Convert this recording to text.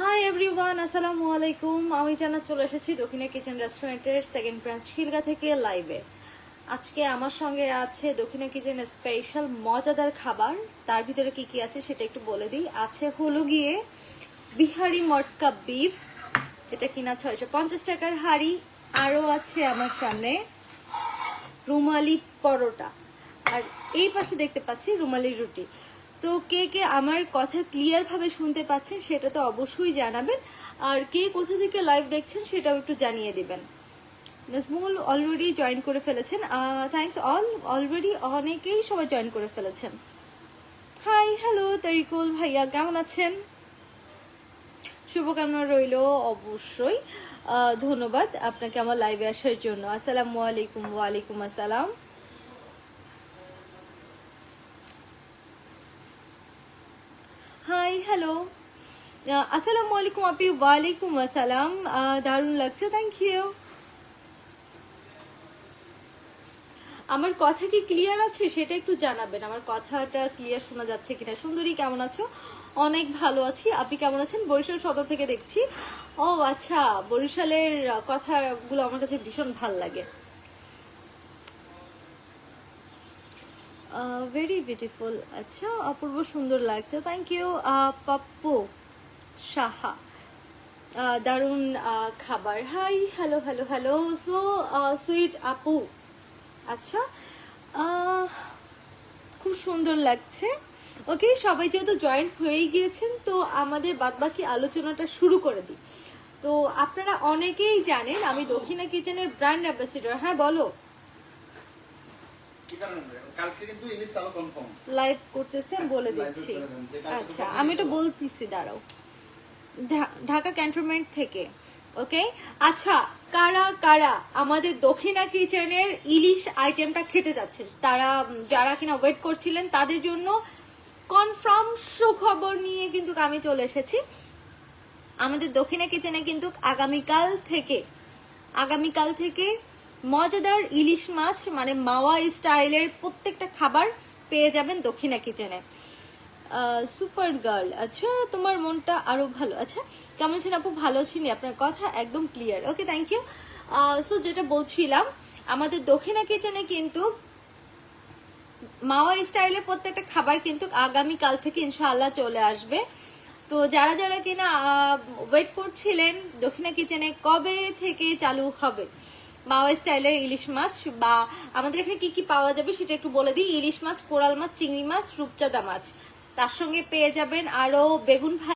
Hi everyone আসসালামু আলাইকুম আমি জানা চলে এসেছি দক্ষিণা কিচেন রেস্টুরেন্টের সেকেন্ড ব্রাঞ্চ খিলগা থেকে লাইভে আজকে আমার সঙ্গে আছে দক্ষিণা কিচেন স্পেশাল মজাদার খাবার। তার ভিতরে কি কি আছে সেটা একটু বলে দিই। আছে হলো গিয়ে বিহারি মটকা বিফ যেটা কিনা ছয়শো পঞ্চাশ টাকার হাড়ি। আরও আছে আমার সামনে রুমালি পরোটা। আর এই পাশে দেখতে পাচ্ছি রুমালি রুটি। তো কে কে আমার কথা ক্লিয়ার ভাবে শুনতে পাচ্ছেন সেটা তো অবশ্যই জানাবেন। আর কে কোথা থেকে লাইভ দেখছেন সেটাও একটু জানিয়ে দিবেন। নাজমুল অলরেডি জয়েন করে ফেলেছেন। থ্যাঙ্কস অল অলরেডি অনেকেই সবাই জয়েন করে ফেলেছেন। হাই হ্যালো তরিকুল ভাইয়া, কেমন আছেন? শুভকামনা রইল অবশ্যই। ধন্যবাদ আপনাকে আমার লাইভে আসার জন্য। আসসালামু আলাইকুম, ওয়ালাইকুম আসসালাম। হাই হ্যালো আসসালামু আলাইকুম আপি ওয়ালাইকুম আসসালাম দারুণ লাগছে থ্যাংক ইউ আমার কথা কি ক্লিয়ার আছে? সেটা একটু জানাবেন। আমার কথাটা ক্লিয়ার শোনা যাচ্ছে কিনা? সুন্দরী, কেমন আছো? অনেক ভালো আছি। আপনি কেমন আছেন? বরিশাল সদর থেকে দেখছি। ও আচ্ছা। বরিশালের কথাগুলো আমার কাছে ভীষণ ভালো লাগে। ভেরি বিউটিফুল আচ্ছা অপূর্ব সুন্দর লাগছে। Thank you Pappu Saha. দারুণ খাবার। Hi hello hello hello so sweet আপু। আচ্ছা খুব সুন্দর লাগছে। ওকে সবাই যেহেতু জয়েন্ট হয়েই গিয়েছেন, তো আমাদের বাদবাকি আলোচনাটা শুরু করে দিই। তো আপনারা অনেকেই জানেন, আমি দক্ষিণা কিচেনের ব্র্যান্ড অ্যাম্বাসিডর হ্যাঁ বলো কি কারণে? কালকে কিন্তু ইলিশ চালু কনফার্ম লাইভ করতেছেন বলে দিচ্ছি। আচ্ছা আমি তো বলতেছি দাঁড়াও। ঢাকা ক্যান্টনমেন্ট থেকে ওকে? আচ্ছা কারা কারা আমাদের দক্ষিণা কিচেনের ইলিশ আইটেমটা খেতে যাচ্ছেন? তারা যারা কিনা ওয়েট করছিলেন তাদের জন্য কনফার্ম সুখবর নিয়ে কিন্তু আমি চলে এসেছি। আমাদের দক্ষিণা কিচেনে কিন্তু আগামীকাল থেকে আগামীকাল থেকে মজাদার ইলিশ মাছ মানে মাওয়া স্টাইলের প্রত্যেকটা খাবার পেয়ে যাবেন দক্ষিণা কিচেনে। সুপার গার্ল আচ্ছা তোমার মনটা আরও ভালো। আচ্ছা কেমন আছেন আপু? ভালো আছি নি? আপনার কথা একদম clear okay thank you so যেটা বলছিলাম, আমাদের দক্ষিণা কিচেনে কিন্তু মাওয়া স্টাইলের প্রত্যেকটা খাবার কিন্তু আগামী কাল থেকে ইনশাআল্লাহ চলে আসবে। তো যারা যারা কিনা ওয়েট করছিলেন দক্ষিণা কিচেনে কবে থেকে চালু হবে? মাওয়া স্টাইলের ইলিশ মাছ বা আমাদের এখানে কি কি পাওয়া যাবে সেটা একটু বলে দিই। ইলিশ মাছ, কোরাল মাছ, চিংড়ি মাছ, রূপচাঁদা মাছ। তার সঙ্গে পেয়ে যাবেন আরও বেগুন